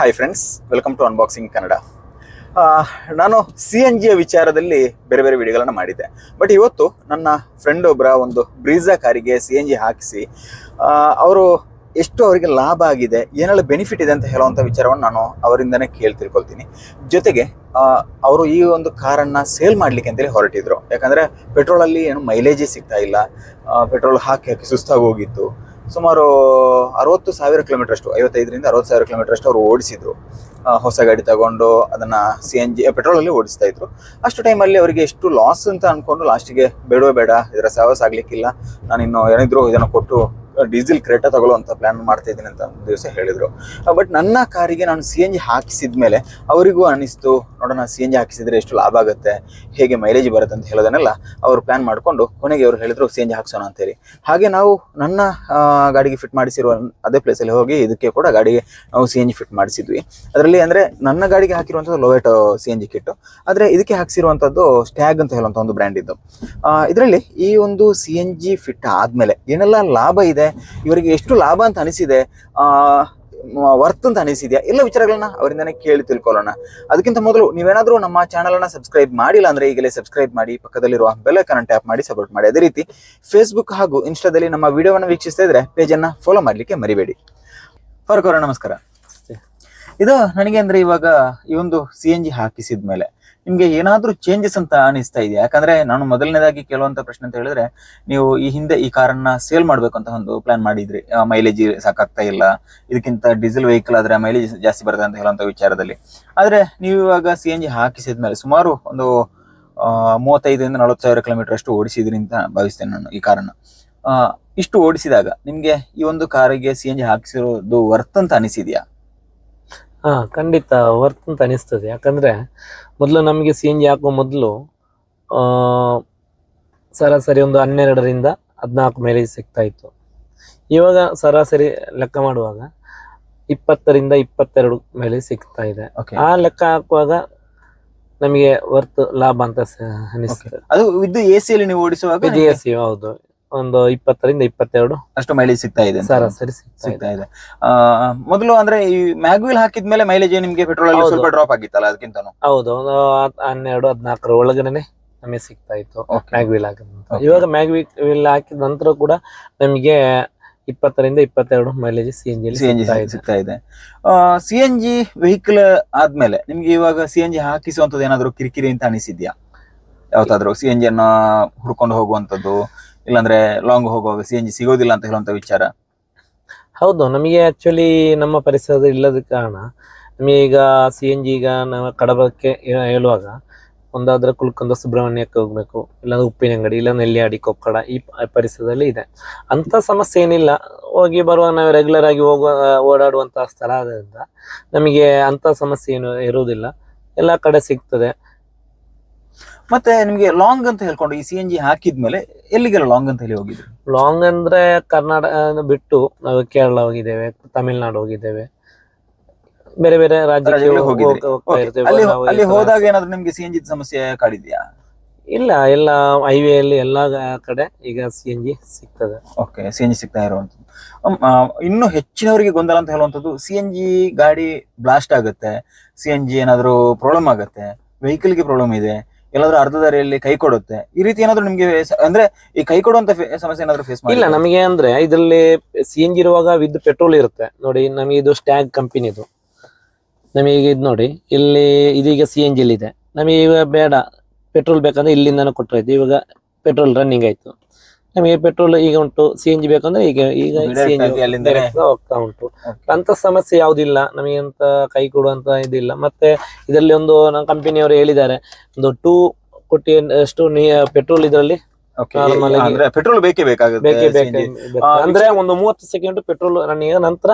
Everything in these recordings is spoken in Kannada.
Hi friends welcome to unboxing Kannada ನಾನು ಸಿ ಎನ್ ಜಿಯ ವಿಚಾರದಲ್ಲಿ ಬೇರೆ ಬೇರೆ ವಿಡಿಯೋಗಳನ್ನು ಮಾಡಿದ್ದೆ. ಬಟ್ ಇವತ್ತು ನನ್ನ ಫ್ರೆಂಡ್ ಒಬ್ಬರ ಒಂದು ಬ್ರೀಜಾ ಕಾರಿಗೆ ಸಿ ಎನ್ ಜಿ ಹಾಕಿಸಿ ಅವರು ಎಷ್ಟು ಅವರಿಗೆ ಲಾಭ ಆಗಿದೆ, ಏನೆಲ್ಲ ಬೆನಿಫಿಟ್ ಇದೆ ಅಂತ ಹೇಳುವಂಥ ವಿಚಾರವನ್ನು ನಾನು ಅವರಿಂದನೇ ಕೇಳಿ ತಿಳ್ಕೊಳ್ತೀನಿ ಜೊತೆಗೆ ಅವರು ಈ ಒಂದು ಕಾರನ್ನು ಸೇಲ್ ಮಾಡಲಿಕ್ಕೆ ಅಂತೇಳಿ ಹೊರಟಿದ್ರು. ಯಾಕಂದರೆ ಪೆಟ್ರೋಲಲ್ಲಿ ಏನು ಮೈಲೇಜೇ ಸಿಗ್ತಾ ಇಲ್ಲ ಪೆಟ್ರೋಲ್ ಹಾಕಿ ಹಾಕಿ ಸುಸ್ತಾಗಿ ಹೋಗಿತ್ತು. ಸುಮಾರು ಅರವತ್ತು ಸಾವಿರ ಕಿಲೋಮೀಟರ್ ಅಷ್ಟು ಐವತ್ತೈದರಿಂದ ಅರವತ್ತು ಸಾವಿರ ಕಿಲೋಮೀಟರ್ ಅಷ್ಟು ಅವರು ಓಡಿಸಿದ್ರು. ಹೊಸ ಗಾಡಿ ತಗೊಂಡು ಅದನ್ನ ಸಿ ಎನ್ ಜಿ ಪೆಟ್ರೋಲಲ್ಲಿ ಓಡಿಸ್ತಾ ಇದ್ರು. ಅಷ್ಟು ಟೈಮಲ್ಲಿ ಅವರಿಗೆ ಎಷ್ಟು ಲಾಸ್ ಅಂತ ಅನ್ಕೊಂಡು ಲಾಸ್ಟಿಗೆ ಬೇಡವೇ ಬೇಡ, ಇದರ ಸಾವಸ್ ಆಗ್ಲಿಕ್ಕಿಲ್ಲ. ನಾನು ಇನ್ನು ಏನಿದ್ರು ಇದನ್ನು ಕೊಟ್ಟು ಡೀಸೆಲ್ ಕ್ರೇಟ ತಗೊಳ್ಳುವಂತ ಪ್ಲಾನ್ ಮಾಡ್ತಾ ಇದ್ದೀನಿ ಅಂತ ಒಂದು ದಿವಸ ಹೇಳಿದ್ರು. ಬಟ್ ನನ್ನ ಕಾರಿಗೆ ನಾನು ಸಿ ಎನ್ ಜಿ ಹಾಕಿಸಿದ ಮೇಲೆ ಅವರಿಗೂ ಅನಿಸ್ತು, ನೋಡೋಣ ಸಿ ಎನ್ ಜಿ ಹಾಕಿಸಿದ್ರೆ ಎಷ್ಟು ಲಾಭ ಆಗುತ್ತೆ, ಹೇಗೆ ಮೈಲೇಜ್ ಬರುತ್ತೆ ಅಂತ ಹೇಳೋದನ್ನೆಲ್ಲ ಅವರು ಪ್ಲಾನ್ ಮಾಡಿಕೊಂಡು ಕೊನೆಗೆ ಅವರು ಹೇಳಿದ್ರು ಸಿ ಎನ್ ಜಿ ಹಾಕ್ಸೋಣ ಅಂತೇಳಿ ಹಾಗೆ ನಾವು ನನ್ನ ಗಾಡಿಗೆ ಫಿಟ್ ಮಾಡಿಸಿರುವ ಅದೇ ಪ್ಲೇಸಲ್ಲಿ ಹೋಗಿ ಇದಕ್ಕೆ ಕೂಡ ಗಾಡಿಗೆ ನಾವು ಸಿ ಎನ್ ಜಿ ಫಿಟ್ ಮಾಡಿಸಿದ್ವಿ. ಅದರಲ್ಲಿ ಅಂದರೆ ನನ್ನ ಗಾಡಿಗೆ ಹಾಕಿರುವಂಥದ್ದು Lovato C N G kit ಆದರೆ ಇದಕ್ಕೆ ಹಾಕಿಸಿರುವಂಥದ್ದು ಸ್ಟ್ಯಾಗ್ ಅಂತ ಹೇಳುವಂಥ ಒಂದು ಬ್ರ್ಯಾಂಡ್ ಇದ್ದು. ಇದರಲ್ಲಿ ಈ ಒಂದು ಸಿ ಎನ್ ಜಿ ಫಿಟ್ ಆದಮೇಲೆ ಏನೆಲ್ಲ ಲಾಭ ಇದೆ ಇವರಿಗೆ ಎಷ್ಟು ಲಾಭ ಅಂತ ಅನಿಸಿದೆ ವರ್ತ್ ಅಂತ ಅನಿಸಿದ್ಯಾ? ಎಲ್ಲ ವಿಚಾರಗಳನ್ನ ಅವರಿಂದನೇ ಕೇಳಿ ತಿಳ್ಕೊಳ್ಳೋಣ. ಅದಕ್ಕಿಂತ ಮೊದಲು ನೀವೇನಾದರೂ ನಮ್ಮ ಚಾನಲನ್ನು ಸಬ್ಸ್ಕ್ರೈಬ್ ಮಾಡಿಲ್ಲ ಅಂದರೆ ಈಗಲೇ ಸಬ್ಸ್ಕ್ರೈಬ್ ಮಾಡಿ ಪಕ್ಕದಲ್ಲಿರುವ ಬೆಲ್ ಕರೆಂಟ್ ಟ್ಯಾಪ್ ಮಾಡಿ ಸಪೋರ್ಟ್ ಮಾಡಿ. ಅದೇ ರೀತಿ ಫೇಸ್ಬುಕ್ ಹಾಗೂ ಇನ್ಸ್ಟಾದಲ್ಲಿ ನಮ್ಮ ವಿಡಿಯೋವನ್ನು ವೀಕ್ಷಿಸ್ತಾ ಇದ್ರೆ ಪೇಜನ್ನು ಫಾಲೋ ಮಾಡಲಿಕ್ಕೆ ಮರಿಬೇಡಿ. ಫಾರೂಕ್ ಅವರ ನಮಸ್ಕಾರ. ಇದು ನನಗೆ ಅಂದ್ರೆ ಇವಾಗ ಈ ಒಂದು ಸಿ ಎನ್ ಜಿ ಹಾಕಿಸಿದ ಮೇಲೆ ನಿಮ್ಗೆ ಏನಾದ್ರೂ ಚೇಂಜಸ್ ಅಂತ ಅನಿಸ್ತಾ ಇದೆಯಾ? ಯಾಕಂದ್ರೆ ನಾನು ಮೊದಲನೇದಾಗಿ ಕೇಳುವಂತ ಪ್ರಶ್ನೆ ಅಂತ ಹೇಳಿದ್ರೆ, ನೀವು ಈ ಹಿಂದೆ ಈ ಕಾರನ್ನ ಸೇಲ್ ಮಾಡ್ಬೇಕು ಅಂತ ಒಂದು ಪ್ಲಾನ್ ಮಾಡಿದ್ರಿ. ಮೈಲೇಜ್ ಸಾಕಾಗ್ತಾ ಇಲ್ಲ. ಇದಕ್ಕಿಂತ ಡೀಸೆಲ್ ವೆಹಿಕಲ್ ಆದ್ರೆ ಮೈಲೇಜ್ ಜಾಸ್ತಿ ಬರುತ್ತೆ ಅಂತ ಹೇಳುವಂತ ವಿಚಾರದಲ್ಲಿ. ಆದ್ರೆ ನೀವು ಇವಾಗ ಸಿ ಎನ್ ಜಿ ಹಾಕಿಸಿದ ಮೇಲೆ ಸುಮಾರು ಒಂದು ಮೂವತ್ತೈದರಿಂದ ನಲವತ್ತು ಸಾವಿರ ಕಿಲೋಮೀಟರ್ ಅಷ್ಟು ಓಡಿಸಿದ್ರಿ ಅಂತ ಭಾವಿಸ್ತೇನೆ ನಾನು ಈ ಕಾರನ್ನ ಇಷ್ಟು ಓಡಿಸಿದಾಗ ನಿಮ್ಗೆ ಈ ಒಂದು ಕಾರಿಗೆ ಸಿ ಎನ್ ಜಿ ಹಾಕಿಸಿರೋದು ವರ್ತ್ ಅಂತ ಅನಿಸಿದ್ಯಾ? ಹಾ ಖಂಡಿತ ವರ್ತ್ ಅಂತ ಅನಿಸ್ತದೆ. ಯಾಕಂದ್ರೆ ಮೊದಲು ನಮಗೆ ಸಿ ಎನ್ ಜಿ ಹಾಕುವ ಮೊದಲು ಆ ಸರಾಸರಿ ಒಂದು ಹನ್ನೆರಡರಿಂದ ಹದಿನಾಲ್ಕು ಮೈಲೇಜ್ ಸಿಗ್ತಾ ಇತ್ತು. ಇವಾಗ ಸರಾಸರಿ ಲೆಕ್ಕ ಮಾಡುವಾಗ ಇಪ್ಪತ್ತರಿಂದ ಇಪ್ಪತ್ತೆರಡು ಮೈಲೇಜ್ ಸಿಗ್ತಾ ಇದೆ. ಆ ಲೆಕ್ಕ ಹಾಕುವಾಗ ನಮಗೆ ವರ್ತ್ ಲಾಭ ಅಂತ ಸ- ಅನಿಸ್ತದೆ. ಅದು ಇದು ಎ ಅಲ್ಲಿ ನೀವು ಓಡಿಸುವಾಗ ಜಿ ಎಸ್ ಹೌದು. ಒಂದು ಇಪ್ಪತ್ತರಿಂದ ಇಪ್ಪತ್ತೆರಡು. ಅಷ್ಟು ಮೈಲೇಜ್ ಸಿಗ್ತಾ ಇದೆ ಅಂತ. ಸರಾಸರಿ ಸಿಗ್ತಾ ಇದೆ. ಸಿಗ್ತಾ ಇದೆ. ಆ, ಮೊದಲು ಅಂದ್ರೆ ಈ ಮ್ಯಾಗ್ವಿಲ್ ಹಾಕಿದ್ಮೇಲೆ ಮೈಲೇಜ್ ನಿಮ್ಗೆ ಪೆಟ್ರೋಲ್ ಅಲ್ಲಿ ಹೌದು. ಸ್ವಲ್ಪ ಡ್ರಾಪ್ ಆಗಿತ್ತಲ್ಲ ಅದಕ್ಕಿಂತ ಹೌದು ಒಂದು ಹತ್- ಹನ್ನೆರಡು ಹದಿನಾಲ್ಕರ ಒಳಗಡೆನೆ ನಮಗೆ ಸಿಗ್ತಾ ಇತ್ತು ಓಕೆ ಮ್ಯಾಗ್ ವೀಲ್ ಹಾಕಿದ ನಂತರ. Okay. ಇವಾಗ ಮ್ಯಾಗ್ವಿಲ್ ಹಾಕಿದ ನಂತರ ಕೂಡ ನಮಗೆ ಇಪ್ಪತ್ತರಿಂದ ಇಪ್ಪತ್ತೆರಡು mileage C N G C N G ಸಿಗ್ತಾ ಇದೆ. ಸಿ ಎನ್ ಜಿ ವೆಹಿಕಲ್ ಆದ್ಮೇಲೆ ನಿಮ್ಗೆ ಇವಾಗ ಸಿ ಎನ್ ಜಿ ಹಾಕಿಸುವಂತದ್ದು ಏನಾದ್ರು ಕಿರಿಕಿರಿ ಅಂತ ಅನಿಸಿದ್ಯಾ? ಯಾವತ್ತಾದ್ರು ಸಿ ಎನ್ ಜಿ ಅನ್ನ ಹುಡ್ಕೊಂಡು ಹೋಗುವಂತದ್ದು ಇಲ್ಲಾಂದ್ರೆ ಲಾಂಗ್ ಹೋಗುವಾಗ ಸಿ ಎನ್ ಜಿ ಸಿಗೋದಿಲ್ಲ ಅಂತ ಹೇಳುವಂತ ವಿಚಾರ? ಹೌದು, ನಮಗೆ ಆಕ್ಚುಲಿ ನಮ್ಮ ಪರಿಸರದ ಇಲ್ಲದ ಕಾರಣ, ನಮಗೆ ಈಗ ಸಿ ಎನ್ ಜಿ ಈಗ ನಾವು ಕಡಬಕ್ಕೆ ಹೇಳುವಾಗ ಒಂದಾದ್ರೆ ಕುಲ್ಕಂದ ಸುಬ್ರಹ್ಮಣ್ಯಕ್ಕೆ ಹೋಗ್ಬೇಕು, ಇಲ್ಲಾಂದ್ರೆ ಉಪ್ಪಿನ ಅಂಗಡಿ ಇಲ್ಲ ನೆಲ್ಲಿಯಾಡಿ ಕೊಕ್ಕಡ ಈ ಪರಿಸರದಲ್ಲಿ ಇದೆ. ಅಂತ ಸಮಸ್ಯೆ ಏನಿಲ್ಲ, ಹೋಗಿ ಬರುವ ನಾವು ರೆಗ್ಯುಲರ್ ಆಗಿ ಹೋಗುವ, ಓಡಾಡುವಂತಹ ಸ್ಥಳ ಆದ್ರಿಂದ ನಮಗೆ ಅಂತ ಸಮಸ್ಯೆ ಏನು ಇರುವುದಿಲ್ಲ. ಎಲ್ಲ ಕಡೆ ಸಿಗ್ತದೆ. ಮತ್ತೆ ನಿಮ್ಗೆ ಲಾಂಗ್ ಅಂತ ಹೇಳ್ಕೊಂಡು ಈ ಸಿ ಎನ್ ಜಿ ಹಾಕಿದ್ಮೇಲೆ ಎಲ್ಲಿಗೆಲ್ಲ ಲಾಂಗ್ ಅಂತ ಹೇಳಿ ಹೋಗಿದ್ರು? ಲಾಂಗ್ ಅಂದ್ರೆ ಕರ್ನಾಟಕ ಬಿಟ್ಟು ನಾವು ಕೇರಳ ಹೋಗಿದ್ದೇವೆ ತಮಿಳ್ನಾಡು ಹೋಗಿದ್ದೇವೆ. ಬೇರೆ ಬೇರೆ ರಾಜ್ಯಗಳಿಗೆ ಹೋಗ್ತಾ ಇರ್ತೇವೆ. ಅಲ್ಲಿ ನಾವು ಈ ಅಲ್ಲಿ ತರ- ಹೋದಾಗ ಏನಾದ್ರು ನಿಮ್ಗೆ ಸಿ ಎನ್ ಜಿ ಸಮಸ್ಯೆ ಕಾಡಿದ್ಯಾ? ಇಲ್ಲ ಎಲ್ಲ ಹೈವೇ ಅಲ್ಲಿ ಎಲ್ಲಾ ಕಡೆ ಈಗ ಸಿ ಎನ್ ಜಿ ಸಿಗ್ತದೆ. ಓಕೆ ಸಿ ಎನ್ ಜಿ ಸಿಗ್ತಾ ಇರುವಂತ ಅಮ್, ಆ, ಇನ್ನು ಹೆಚ್ಚಿನವರಿಗೆ ಗೊಂದಲ ಅಂತ ಹೇಳುವಂಥದ್ದು ಸಿ ಎನ್ ಜಿ ಗಾಡಿ ಬ್ಲಾಸ್ಟ್ ಆಗುತ್ತೆ ಸಿ ಎನ್ ಜಿ ಏನಾದ್ರು ಪ್ರಾಬ್ಲಮ್ ಆಗುತ್ತೆ ವೆಹಿಕಲ್ಗೆ ಪ್ರಾಬ್ಲಮ್ ಇದೆ ಎಲ್ಲಾದ್ರೂ ಅರ್ಧ ದಾರಿಯಲ್ಲಿ ಕೈ ಕೊಡುತ್ತೆ. ಈ ರೀತಿ ಏನಾದ್ರು ನಿಮ್ಗೆ ಸ- ಅಂದ್ರೆ ಈ ಕೈ ಕೊಡುವಂತ ಫೆ- ಸಮಸ್ಯೆ ಏನಾದ್ರು ಫೇಸ್ ಮಾಡಿ ಇಲ್ಲ ನಮಗೆ ಅಂದ್ರೆ ಇದರಲ್ಲಿ ಸಿ ಎನ್ ಜಿ ಇರುವಾಗ ವಿದ್ ಪೆಟ್ರೋಲ್ ಇರುತ್ತೆ. ನೋಡಿ ನಮಗೆ ಇದು ಸ್ಟ್ಯಾಗ್ ಕಂಪನಿದು ನಮಗೆ ಇದು ನೋಡಿ ಇಲ್ಲಿ ಇದೀಗ ಸಿ ಎನ್ ಜಿ ಇದೆ ನಮಗೆ ಈಗ ಬೇಡ ಪೆಟ್ರೋಲ್ ಬೇಕಂದ್ರೆ ಇಲ್ಲಿಂದಾನು ಕೊಟ್ಟರೆ ಇವಾಗ ಪೆಟ್ರೋಲ್ ರನ್ನಿಂಗ್ ಆಯ್ತು. ನಮಗೆ ಪೆಟ್ರೋಲ್ ಈಗ ಉಂಟು ಸಿ ಎನ್ ಜಿ ಬೇಕಂದ್ರೆ ಈಗ ಈಗ ಸಿ ಎನ್ ಜಿ ಹೋಗ್ತಾ ಉಂಟು. ಅಂತ ಸಮಸ್ಯೆ ಯಾವುದಿಲ್ಲ ನಮಗೆ ಅಂತ ಕೈ ಕೊಡುವಂತ ಇದಿಲ್ಲ. ಮತ್ತೆ ಇದರಲ್ಲಿ ಒಂದು ನಮ್ಮ ಕಂಪನಿಯವರು ಹೇಳಿದ್ದಾರೆ ಒಂದು ಟೂ ಕೋಟಿ ಅಷ್ಟು ಪೆಟ್ರೋಲ್ ಇದರಲ್ಲಿ ಅಂದ್ರೆ ಪೆಟ್ರೋಲ್ ಬೇಕೇ ಬೇಕಾಗುತ್ತೆ ಅಂದ್ರೆ ಒಂದು ಮೂವತ್ತು ಸೆಕೆಂಡ್ ಪೆಟ್ರೋಲ್ ರನ್ನಿಂಗ್ ನಂತರ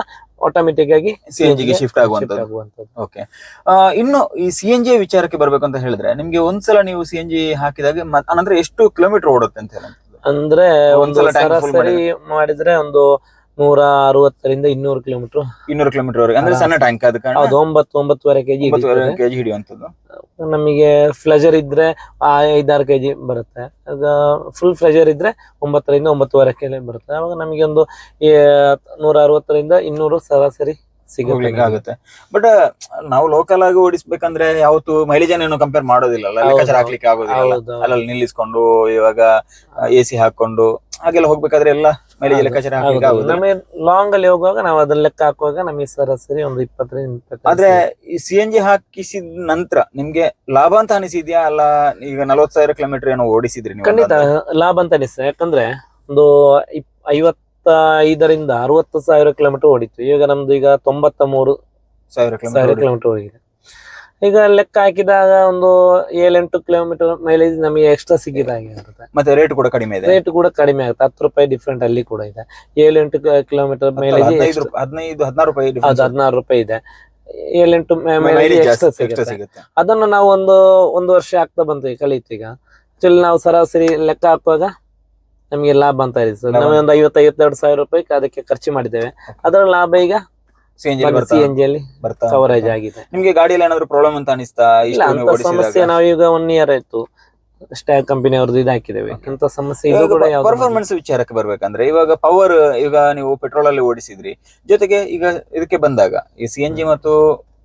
ಆಟೋಮೆಟಿಕ್ ಆಗಿ ಸಿ ಎನ್ ಜಿಗೆ ಶಿಫ್ಟ್ ಆಗುವಂತದ್ದು ಓಕೆ ಇನ್ನು ಈ ಸಿ ಎನ್ ಜಿ ವಿಚಾರಕ್ಕೆ ಬರ್ಬೇಕು ಅಂತ ಹೇಳಿದ್ರೆ ನಿಮ್ಗೆ ಒಂದ್ಸಲ ನೀವು ಸಿ ಎನ್ ಜಿ ಹಾಕಿದಾಗ ಅನಂತರ ಎಷ್ಟು ಕಿಲೋಮೀಟರ್ ಓಡುತ್ತೆ ಅಂತ ಹೇಳಿ. ಅಂದ್ರೆ ಒಂದು ಒಂದ್ಸಲ tank full ಸರಾಸರಿ ಮಾಡಿದ್ರೆ. ಒಂದು ನೂರ ಅರವತ್ತರಿಂದ ಇನ್ನೂರು ಕಿಲೋಮೀಟರ್. ಇನ್ನೂರು ಕಿಲೋಮೀಟರ್ ವರೆಗೆ. ಅಂದ್ರೆ ಸಣ್ಣ ಟ್ಯಾಂಕ್ ಅದಕ್ಕೆ ಹೌದು ಒಂಬತ್ತು ಒಂಬತ್ತುವರೆ ಕೆಜಿ ಒಂಬತ್ತುವರೆ ಕೆಜಿ ಹಿಡಿಯುವಂತದ್ದು ನಮಗೆ ಫ್ಲೆಜರ್ ಇದ್ರೆ ಆ ಐದಾರು ಕೆಜಿ ಬರುತ್ತೆ. ಫುಲ್ ಫ್ಲೆಜರ್ ಇದ್ರೆ ಒಂಬತ್ತರಿಂದ ಒಂಬತ್ತುವರೆ ಕೆಜಿ ಬರುತ್ತೆ. ಅವಾಗ ನಮಗೆ ಒಂದು ನೂರ ಅರವತ್ತರಿಂದ ಇನ್ನೂರು ಸರಾಸರಿ ಸಿಗುತ್ತೆ ಆಗುತ್ತೆ. ಬಟ್ ನಾವು ಲೋಕಲ್ ಆಗಿ ಓಡಿಸ್ಬೇಕಂದ್ರೆ ಯಾವತ್ತು ಮೈಲೇಜ್ ಏನು ಕಂಪೇರ್ ಮಾಡೋದಿಲ್ಲ ಲೆಕ್ಕಾಚಾರ ಹಾಕ್ಲಿಕ್ಕೆ ಆಗೋದಿಲ್ಲ ಅಲ್ಲಲ್ಲಿ ನಿಲ್ಲಿಸ್ಕೊಂಡು ಇವಾಗ ಎ ಸಿ ಹಾಕೊಂಡು ಹಾಗೆಲ್ಲ ಹೋಗ್ಬೇಕಾದ್ರೆ ಎಲ್ಲ ಮೈಲೇಜ್ ಲೆಕ್ಕಾಚಾರ ಹಾಕ್ಲಿಕ್ಕೆ ಆಗುದಿಲ್ಲ. ನಮಗೆ ಲಾಂಗ್ ಅಲ್ಲಿ ಹೋಗುವಾಗ ನಾವು ಅದನ್ನ ಲೆಕ್ಕ ಹಾಕುವಾಗ ನಮಗೆ ಸರಾಸರಿ ಒಂದು ಇಪ್ಪತ್ತರಿಂದ ಆದ್ರೆ ಈ ಸಿ ಎನ್ ಜಿ ಹಾಕಿಸಿದ ನಂತರ ನಿಮ್ಗೆ ಲಾಭ ಅಂತ ಅನಿಸಿದ್ಯಾ? ಅಲ್ಲ ಈಗ ನಲವತ್ ಸಾವಿರ ಕಿಲೋಮೀಟರ್ ಏನೋ ಓಡಿಸಿದ್ರಿ ನೀವು ಖಂಡಿತ ಲಾಭ ಅಂತ ಅನಿಸ್ತದೆ. ಯಾಕಂದ್ರೆ ಒಂದು ಇಪ್- ಐವತ್ತೈದರಿಂದ ಅರವತ್ತು ಸಾವಿರ ಕಿಲೋಮೀಟರ್ ಓಡಿತ್ತು. ಈಗ ನಮ್ದು ಈಗ ತೊಂಬತ್ತ ಮೂರು ಸಾವಿರ ಸಾವಿರ ಕಿಲೋಮೀಟರ್ ಹೋಗಿದೆ ಈಗ ಲೆಕ್ಕ ಹಾಕಿದಾಗ ಒಂದು ಏಳೆಂಟು ಕಿಲೋಮೀಟರ್ ಮೈಲೇಜ್ ನಮಗೆ ಎಕ್ಸ್ಟ್ರಾ ಸಿಕ್ಕಿದಾಗೆ ಇರುತ್ತೆ. ಮತ್ತೆ ರೇಟ್ ಕೂಡ ಕಡಿಮೆ ಇದೆ. ರೇಟ್ ಕೂಡ ಕಡಿಮೆ ಆಗುತ್ತೆ. ಹತ್ತು ರೂಪಾಯಿ ಡಿಫ್ರೆಂಟ್ ಅಲ್ಲಿ ಕೂಡ ಇದೆ. ಏಳೆಂಟು ಕಿಲೋಮೀಟರ್ ಮೈಲೇಜ್ ಹದಿನೈದು ಹದಿನಾರು ರೂಪಾಯಿ ಅದು. ಹದಿನಾರು ರೂಪಾಯಿ ಇದೆ. ಏಳೆಂಟು ಮೈಲೇಜ್ ಮೈಲೇಜ್ ಎಕ್ಸ್ಟ್ರಾ ಸಿಗುತ್ತೆ. ಅದನ್ನು ನಾವು ಒಂದು ಒಂದು ವರ್ಷ ಆಗ್ತಾ ಬಂತು ಕಲಿತೀಗ. ಆಕ್ಚುಲಿ ನಾವು ಸರಾಸರಿ ಲೆಕ್ಕ ಹಾಕುವಾಗ ನಮಗೆ ಲಾಭ ಅಂತ ಇದೆ. ಸರ್ ನಾವು ಒಂದು ಐವತ್ತು ಐವತ್ತೆರಡು ಸಾವಿರ ರೂಪಾಯಿ ಅದಕ್ಕೆ ಖರ್ಚು ಮಾಡಿದ್ದೇವೆ. ಅದರ ಲಾಭ ಈಗ ಸಿ ಎನ್ ಜಿ ಅಲ್ಲಿ ಬರ್ತಾ ಕವರೇಜ್ ಆಗಿದೆ. ನಿಮಗೆ ಗಾಡಿಯಲ್ಲಿ ಏನಾದ್ರು ಪ್ರಾಬ್ಲಮ್ ಅಂತ ಅನಿಸ್ತಾ? ಇಲ್ಲ ಅಂತ ಸಮಸ್ಯೆ ನಾವೀಗ ನಾವು ಈಗ ಒನ್ ಇಯರ್ ಆಯ್ತು. ಸ್ಟ್ಯಾಗ್ ಕಂಪನಿ ಅವ್ರದ್ದು ಇದು ಹಾಕಿದ್ದೇವೆ. ಅಂತ ಸಮಸ್ಯೆ ಇದು ಕೂಡ ಪರ್ಫಾರ್ಮೆನ್ಸ್ ವಿಚಾರಕ್ಕೆ ಬರ್ಬೇಕಂದ್ರೆ ಇವಾಗ ಪವರ್ ಈಗ ನೀವು ಪೆಟ್ರೋಲ್ ಅಲ್ಲಿ ಓಡಿಸಿದ್ರಿ. ಜೊತೆಗೆ ಈಗ ಇದಕ್ಕೆ ಬಂದಾಗ ಈ ಸಿ ಎನ್ ಜಿ ಮತ್ತು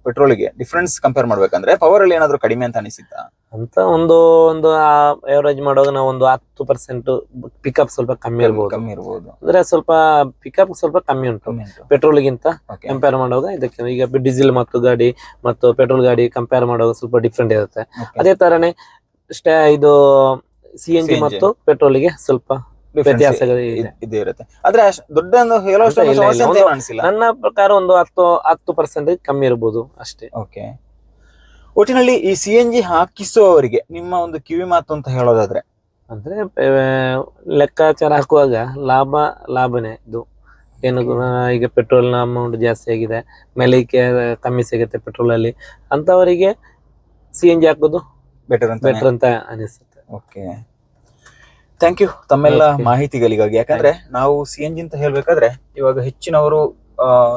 ಪೆಟ್ರೋಲ್ಗೆ ಡಿಫ್ರೆನ್ಸ್ ಕಂಪೇರ್ ಮಾಡ್ಬೇಕಂದ್ರೆ ಪವರ್ ಅಲ್ಲಿ ಏನಾದ್ರು ಕಡಿಮೆ ಅಂತ ಅನಿಸಿತ್ತಾ? ಅಂತ ಒಂದು ಒಂದು ಎವರೇಜ್ ಮಾಡುವಾಗ ನಾವು ಒಂದು ಹತ್ತು ಪರ್ಸೆಂಟ್ ಪಿಕಪ್ ಸ್ವಲ್ಪ ಕಮ್ಮಿ ಇರ್ಬೋದು. ಕಮ್ಮಿ ಇರ್ಬೋದು. ಅಂದ್ರೆ ಸ್ವಲ್ಪ ಪಿಕಪ್ ಸ್ವಲ್ಪ ಕಮ್ಮಿ ಉಂಟು. ಪೆಟ್ರೋಲ್ ಗಿಂತ ಕಂಪೇರ್ ಮಾಡುವಾಗ ಇದಕ್ಕೆ ಈಗ ಡೀಸೆಲ್ ಮತ್ತು ಗಾಡಿ ಮತ್ತು ಪೆಟ್ರೋಲ್ ಗಾಡಿ ಕಂಪೇರ್ ಮಾಡುವಾಗ ಸ್ವಲ್ಪ ಡಿಫ್ರೆಂಟ್ ಇರುತ್ತೆ. ಅದೇ ತರನೇ ಸ್ಟೇ ಇದು ಸಿ ಎನ್ ಜಿ ಮತ್ತು ಪೆಟ್ರೋಲ್ಗೆ ಸ್ವಲ್ಪ ವ್ಯತ್ಯಾಸಗಳು ಇದೆ. ಇರುತ್ತೆ. ಆದ್ರೆ ದೊಡ್ಡ ನನ್ನ ಪ್ರಕಾರ ಒಂದು ಹತ್ತು ಹತ್ತು ಪರ್ಸೆಂಟ್ ಕಮ್ಮಿ ಇರ್ಬೋದು ಅಷ್ಟೇ. ಓಕೆ ಒಟ್ಟಿನಲ್ಲಿ ಈ ಸಿ ಎನ್ ಜಿ ಹಾಕಿಸುವವರಿಗೆ ನಿಮ್ಮ ಒಂದು ಕಿವಿ ಮಾತು ಅಂತ ಹೇಳೋದಾದ್ರೆ? ಅಂದ್ರೆ ಲೆಕ್ಕಾಚಾರ ಹಾಕುವಾಗ ಲಾಭ ಲಾಭನೇ ಇದು. ಏನು ಈಗ ಪೆಟ್ರೋಲ್ನ ಅಮೌಂಟ್ ಜಾಸ್ತಿ ಆಗಿದೆ ಮೇಲಕ್ಕೆ ಕಮ್ಮಿ ಸಿಗುತ್ತೆ ಪೆಟ್ರೋಲ್ ಅಲ್ಲಿ. ಅಂತವರಿಗೆ ಸಿ ಎನ್ ಜಿ ಹಾಕೋದು ಬೆಟರ್ ಅಂತ ಬೆಟರ್ ಅಂತ ಅನಿಸುತ್ತೆ. ಓಕೆ ಥ್ಯಾಂಕ್ ಯು ತಮ್ಮೆಲ್ಲ. ಮಾಹಿತಿಗಳಿಗಾಗಿ. ಯಾಕಂದ್ರೆ ನಾವು ಸಿ ಎನ್ ಜಿ ಅಂತ ಹೇಳ್ಬೇಕಾದ್ರೆ ಇವಾಗ ಹೆಚ್ಚಿನವರು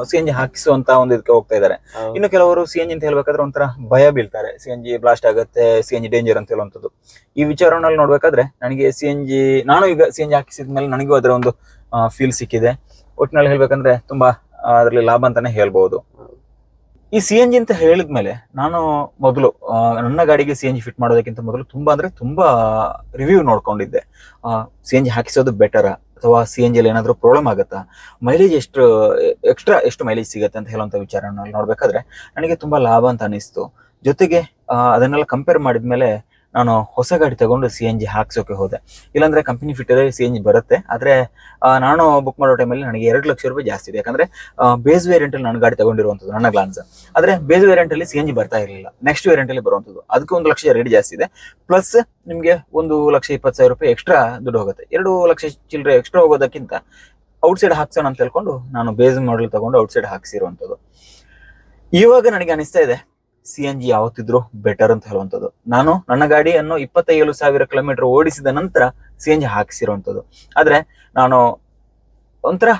ಸಿ ಎನ್ ಜಿ ಹಾಕಿಸುವಂತ ಒಂದು ಇದಕ್ಕೆ ಹೋಗ್ತಾ ಇದ್ದಾರೆ. ಇನ್ನು ಕೆಲವರು ಸಿ ಎನ್ ಜಿ ಅಂತ ಹೇಳ್ಬೇಕಾದ್ರೆ ಒಂಥರ ಭಯ ಬೀಳ್ತಾರೆ. ಸಿ ಎನ್ ಜಿ ಬ್ಲಾಸ್ಟ್ ಆಗುತ್ತೆ ಸಿ ಎನ್ ಜಿ ಡೇಂಜರ್ ಅಂತ ಹೇಳುವಂಥದ್ದು. ಈ ವಿಚಾರವನ್ನಲ್ಲಿ ನೋಡ್ಬೇಕಾದ್ರೆ ನನಗೆ ಸಿ ಎನ್ ಜಿ ನಾನು ಈಗ ಸಿ ಎನ್ ಜಿ ಹಾಕಿಸಿದ ಮೇಲೆ ನನಗೂ ಅದರ ಒಂದು ಫೀಲ್ ಸಿಕ್ಕಿದೆ. ಒಟ್ಟಿನಲ್ಲಿ ಹೇಳ್ಬೇಕಂದ್ರೆ ತುಂಬಾ ಅದರಲ್ಲಿ ಲಾಭ ಅಂತಾನೆ ಹೇಳ್ಬಹುದು ಈ ಸಿ ಎನ್ ಜಿ ಅಂತ ಹೇಳಿದ್ಮೇಲೆ ನಾನು ಮೊದಲು ನನ್ನ ಗಾಡಿಗೆ ಸಿ ಎನ್ ಜಿ ಫಿಟ್ ಮಾಡೋದಕ್ಕಿಂತ ಮೊದಲು ತುಂಬಾ ಅಂದ್ರೆ ತುಂಬಾ ರಿವ್ಯೂ ನೋಡ್ಕೊಂಡಿದ್ದೆ. ಸಿ ಎನ್ ಜಿ ಹಾಕಿಸೋದು ಬೆಟರಾ ಅಥವಾ ಸಿ ಎನ್ ಜಿಯಲ್ಲಿ ಏನಾದರೂ ಪ್ರಾಬ್ಲಮ್ ಆಗುತ್ತಾ? ಮೈಲೇಜ್ ಎಷ್ಟು ಎಕ್ಸ್ಟ್ರಾ ಎಷ್ಟು ಮೈಲೇಜ್ ಸಿಗುತ್ತೆ ಅಂತ ಹೇಳುವಂಥ ವಿಚಾರನ ನೋಡಬೇಕಾದ್ರೆ, ನನಗೆ ತುಂಬ ಲಾಭ ಅಂತ ಅನಿಸ್ತು. ಜೊತೆಗೆ ಅದನ್ನೆಲ್ಲ ಕಂಪೇರ್ ಮಾಡಿದ್ಮೇಲೆ ನಾನು ಹೊಸ ಗಾಡಿ ತಗೊಂಡು ಸಿ ಎನ್ ಜಿ ಹಾಕ್ಸೋಕೆ ಹೋದೆ. ಇಲ್ಲಾಂದ್ರೆ company fit C N G ಬರುತ್ತೆ. ಆದ್ರೆ ನಾನು ಬುಕ್ ಮಾಡೋ ಟೈಮಲ್ಲಿ ನನಗೆ ಎರಡು ಲಕ್ಷ ರೂಪಾಯಿ ಜಾಸ್ತಿ ಇದೆ. ಯಾಕಂದ್ರೆ ಬೇಸ್ ವೇರಿಯಂಟ್ ಅಲ್ಲಿ ನಾನು ಗಾಡಿ ತಗೊಂಡಿರುವಂತದ್ದು ನನ್ನ ಗ್ಲಾನ್ಸ್ ಆದ್ರೆ ಬೇಸ್ ವೇರಿಯಂಟ್ ಅಲ್ಲಿ ಸಿ ಎನ್ ಜಿ ಬರ್ತಾ ಇರಲಿಲ್ಲ. ನೆಕ್ಸ್ಟ್ ವೇರಿಯಂಟ್ ಅಲ್ಲಿ ಬರುವಂತದ್ದು ಅದಕ್ಕೆ ಒಂದು ಲಕ್ಷ ರೇಟ್ ಜಾಸ್ತಿ ಇದೆ. ಪ್ಲಸ್ ನಿಮಗೆ ಒಂದು ಲಕ್ಷ ಇಪ್ಪತ್ತು ಸಾವಿರ ರೂಪಾಯಿ ಎಕ್ಸ್ಟ್ರಾ ದುಡ್ಡು ಹೋಗುತ್ತೆ. ಎರಡು ಲಕ್ಷ ಚಿಲ್ಲರೆ ಎಕ್ಸ್ಟ್ರಾ ಹೋಗೋದಕ್ಕಿಂತ ಔಟ್ಸೈಡ್ ಹಾಕ್ಸೋಣ ಅಂತ ಹೇಳ್ಕೊಂಡು ನಾನು ಬೇಸ್ ಮಾಡಲ್ ತಗೊಂಡು ಔಟ್ಸೈಡ್ ಹಾಕ್ಸಿರುವಂಥದ್ದು. ಇವಾಗ ನನಗೆ ಅನಿಸ್ತಾ ಇದೆ ಸಿ ಎನ್ ಜಿ ಯಾವತ್ತಿದ್ರು ಬೆಟರ್ ಅಂತ ಹೇಳುವಂಥದ್ದು. ನಾನು ನನ್ನ ಗಾಡಿಯನ್ನು ಇಪ್ಪತ್ತೈದು ಸಾವಿರ ಕಿಲೋಮೀಟರ್ ಓಡಿಸಿದ ನಂತರ ಸಿ ಎನ್ ಜಿ ಹಾಕಿಸಿರುವಂಥದ್ದು. ಆದ್ರೆ ನಾನು ಒಂಥರ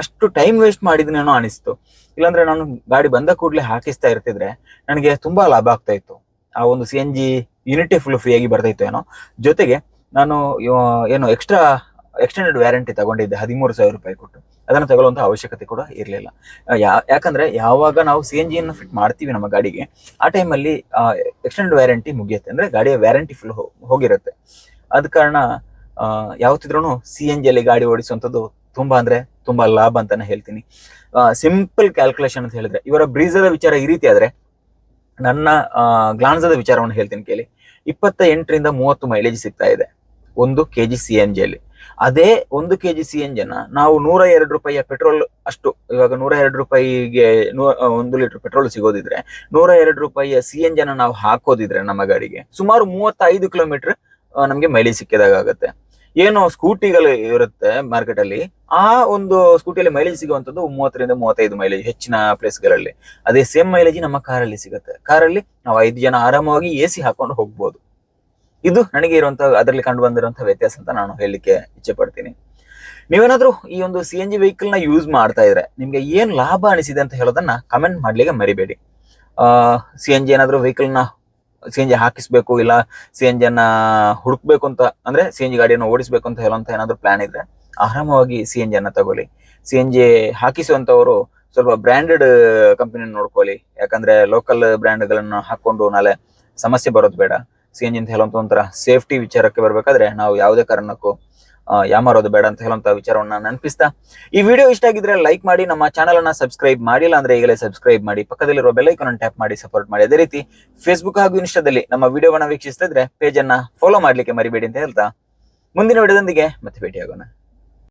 ಅಷ್ಟು ಟೈಮ್ ವೇಸ್ಟ್ ಮಾಡಿದ್ನೇನೋ ಅನಿಸ್ತು. ಇಲ್ಲಾಂದ್ರೆ ನಾನು ಗಾಡಿ ಬಂದ ಕೂಡಲೇ ಹಾಕಿಸ್ತಾ ಇರ್ತಿದ್ರೆ ನನಗೆ ತುಂಬಾ ಲಾಭ ಆಗ್ತಾ ಇತ್ತು. ಆ ಒಂದು C N G unit full free ಆಗಿ ಬರ್ತಾ ಇತ್ತು ಏನೋ. ಜೊತೆಗೆ ನಾನು ಏನು ಎಕ್ಸ್ಟ್ರಾ ಎಕ್ಸ್ಟೆಂಡೆಡ್ ವ್ಯಾರಂಟಿ ತಗೊಂಡಿದ್ದೆ, ಹದಿಮೂರು ಸಾವಿರ ರೂಪಾಯಿ ಕೊಟ್ಟು. ಅದನ್ನು ತಗೊಳ್ಳುವಂತ ಅವಶ್ಯಕತೆ ಕೂಡ ಇರಲಿಲ್ಲ. ಯಾಕಂದ್ರೆ ಯಾವಾಗ ನಾವು ಸಿ ಎನ್ ಜಿಯನ್ನು ಫಿಟ್ ಮಾಡ್ತೀವಿ ನಮ್ಮ ಗಾಡಿಗೆ, ಆ ಟೈಮಲ್ಲಿ ಎಕ್ಸ್ಟೆಂಡ್ ವ್ಯಾರಂಟಿ ಮುಗಿಯುತ್ತೆ. ಅಂದ್ರೆ ಗಾಡಿಯ ವ್ಯಾರಂಟಿ ಫುಲ್ ಹೋಗಿರುತ್ತೆ. ಅದ ಕಾರಣ ಯಾವತ್ತಿದ್ರೂ ಸಿ ಎನ್ ಜಿಯಲ್ಲಿ ಗಾಡಿ ಓಡಿಸುವಂಥದ್ದು ತುಂಬಾ ಅಂದ್ರೆ ತುಂಬಾ ಲಾಭ ಅಂತಾನೆ ಹೇಳ್ತೀನಿ. ಸಿಂಪಲ್ ಕ್ಯಾಲ್ಕುಲೇಷನ್ ಅಂತ ಹೇಳಿದ್ರೆ, ಇವರ ಬ್ರೀಜರ್ ವಿಚಾರ ಈ ರೀತಿ ಆದ್ರೆ, ನನ್ನ ಗ್ಲಾನ್ಸದ ವಿಚಾರವನ್ನು ಹೇಳ್ತೀನಿ ಕೇಳಿ. ಇಪ್ಪತ್ತ ಎಂಟರಿಂದ ಮೂವತ್ತು ಮೈಲೇಜ್ ಸಿಗ್ತಾ ಇದೆ. ಒಂದು ಕೆಜಿ ಸಿ ಎನ್ ಜಿಯಲ್ಲಿ ಅದೇ ಒಂದು ಕೆಜಿ ಸಿ ಎನ್ ನಾವು ನೂರ ಎರಡು ರೂಪಾಯಿಯ ಪೆಟ್ರೋಲ್ ಅಷ್ಟು, ಇವಾಗ ನೂರ ಎರಡು ರೂಪಾಯಿಗೆ ಒಂದು ಲೀಟರ್ ಪೆಟ್ರೋಲ್ ಸಿಗೋದಿದ್ರೆ, ನೂರ ಎರಡು ರೂಪಾಯಿಯ ಸಿ ಎನ್ ಜನ ನಾವು ಹಾಕೋದಿದ್ರೆ ನಮ್ಮ ಗಾಡಿಗೆ, ಸುಮಾರು ಮೂವತ್ತೈದು ಕಿಲೋಮೀಟರ್ ನಮಗೆ ಮೈಲೇಜ್ ಸಿಕ್ಕಿದಾಗ ಆಗುತ್ತೆ. ಏನು ಸ್ಕೂಟಿಗಳು ಇರುತ್ತೆ ಮಾರ್ಕೆಟ್ ಅಲ್ಲಿ ಆ ಒಂದು ಸ್ಕೂಟಿಯಲ್ಲಿ ಮೈಲೇಜ್ ಸಿಗುವಂತದ್ದು ಮೂವತ್ತರಿಂದ ಮೂವತ್ತೈದು ಮೈಲೇಜ್ ಹೆಚ್ಚಿನ ಪ್ಲೇಸ್ಗಳಲ್ಲಿ ಅದೇ ಸೇಮ್ ಮೈಲೇಜ್ ನಮ್ಮ ಕಾರಲ್ಲಿ ಸಿಗುತ್ತೆ. ಕಾರಲ್ಲಿ ನಾವು ಐದು ಜನ ಆರಾಮವಾಗಿ ಎ ಸಿ ಹಾಕೊಂಡು ಹೋಗ್ಬೋದು. ಇದು ನನಗೆ ಇರುವಂತ, ಅದರಲ್ಲಿ ಕಂಡು ಬಂದಿರುವಂತಹ ವ್ಯತ್ಯಾಸ ಅಂತ ನಾನು ಹೇಳಲಿಕ್ಕೆ ಇಚ್ಛೆ ಪಡ್ತೀನಿ. ನೀವೇನಾದ್ರೂ ಈ ಒಂದು ಸಿ ಎನ್ ಜಿ ವೆಹಿಕಲ್ನ ಯೂಸ್ ಮಾಡ್ತಾ ಇದ್ರೆ ನಿಮ್ಗೆ ಏನ್ ಲಾಭ ಅನಿಸಿದೆ ಅಂತ ಹೇಳೋದನ್ನ ಕಮೆಂಟ್ ಮಾಡ್ಲಿಕ್ಕೆ ಮರಿಬೇಡಿ. ಸಿ ಎನ್ ಜಿ ಏನಾದ್ರೂ ವೆಹಿಕಲ್ನ ಸಿ ಎನ್ ಜಿ ಹಾಕಿಸ್ಬೇಕು, ಇಲ್ಲ ಸಿ ಎನ್ ಜಿಯನ್ನ ಹುಡುಕ್ಬೇಕು ಅಂತ, ಅಂದ್ರೆ ಸಿ ಎನ್ ಜಿ ಗಾಡಿಯನ್ನು ಓಡಿಸ್ಬೇಕು ಅಂತ ಹೇಳುವಂತ ಏನಾದ್ರು ಪ್ಲಾನ್ ಇದ್ರೆ ಆರಾಮವಾಗಿ ಸಿ ಎನ್ ಜಿಯನ್ನ ತಗೊಳ್ಳಿ. ಸಿ ಎನ್ ಜಿ ಹಾಕಿಸುವಂತವರು ಸ್ವಲ್ಪ ಬ್ರ್ಯಾಂಡೆಡ್ ಕಂಪನಿ ನೋಡ್ಕೊಳ್ಳಿ. ಯಾಕಂದ್ರೆ ಲೋಕಲ್ ಬ್ರ್ಯಾಂಡ್ಗಳನ್ನು ಹಾಕೊಂಡು ನಾಳೆ ಸಮಸ್ಯೆ ಬರೋದು ಬೇಡ. ಸಿ ಎನ್ ಹೇಳುವಂತ ಒಂಥರ ಸೇಫ್ಟಿ ವಿಚಾರಕ್ಕೆ ಬರಬೇಕಾದ್ರೆ ನಾವು ಯಾವುದೇ ಕಾರಣಕ್ಕೂ ಯಾಮಾರೋದು ಬೇಡ ಅಂತ ಹೇಳುವಂತ ವಿಚಾರವನ್ನ ನೆನಪಿಸ್ತಾ. ಈ ವಿಡಿಯೋ ಇಷ್ಟ ಆಗಿದ್ರೆ ಲೈಕ್ ಮಾಡಿ, ನಮ್ಮ ಚಾನಲ್ ಅನ್ನ ಸಬ್ಸ್ಕ್ರೈಬ್ ಮಾಡಿಲ್ಲ ಅಂದ್ರೆ ಈಗಲೇ ಸಬ್ಸ್ಕ್ರೈಬ್ ಮಾಡಿ, ಪಕ್ಕದಲ್ಲಿರುವ ಬೆಲ್ ಐಕಾನ್ ಅನ್ನು ಟ್ಯಾಪ್ ಮಾಡಿ ಸಪೋರ್ಟ್ ಮಾಡಿ. ಅದೇ ರೀತಿ ಫೇಸ್ಬುಕ್ ಹಾಗೂ ಇನ್ಸ್ಟಾದಲ್ಲಿ ನಮ್ಮ ವಿಡಿಯೋವನ್ನ ವೀಕ್ಷಿಸ್ತಾ ಇದ್ರೆ ಪೇಜ್ ಅನ್ನ ಫಾಲೋ ಮಾಡ್ಲಿಕ್ಕೆ ಮರಿಬೇಡಿ ಅಂತ ಹೇಳ್ತಾ. ಮುಂದಿನ ವಿಡಿಯೋದೊಂದಿಗೆ ಮತ್ತೆ ಭೇಟಿಯಾಗೋಣ.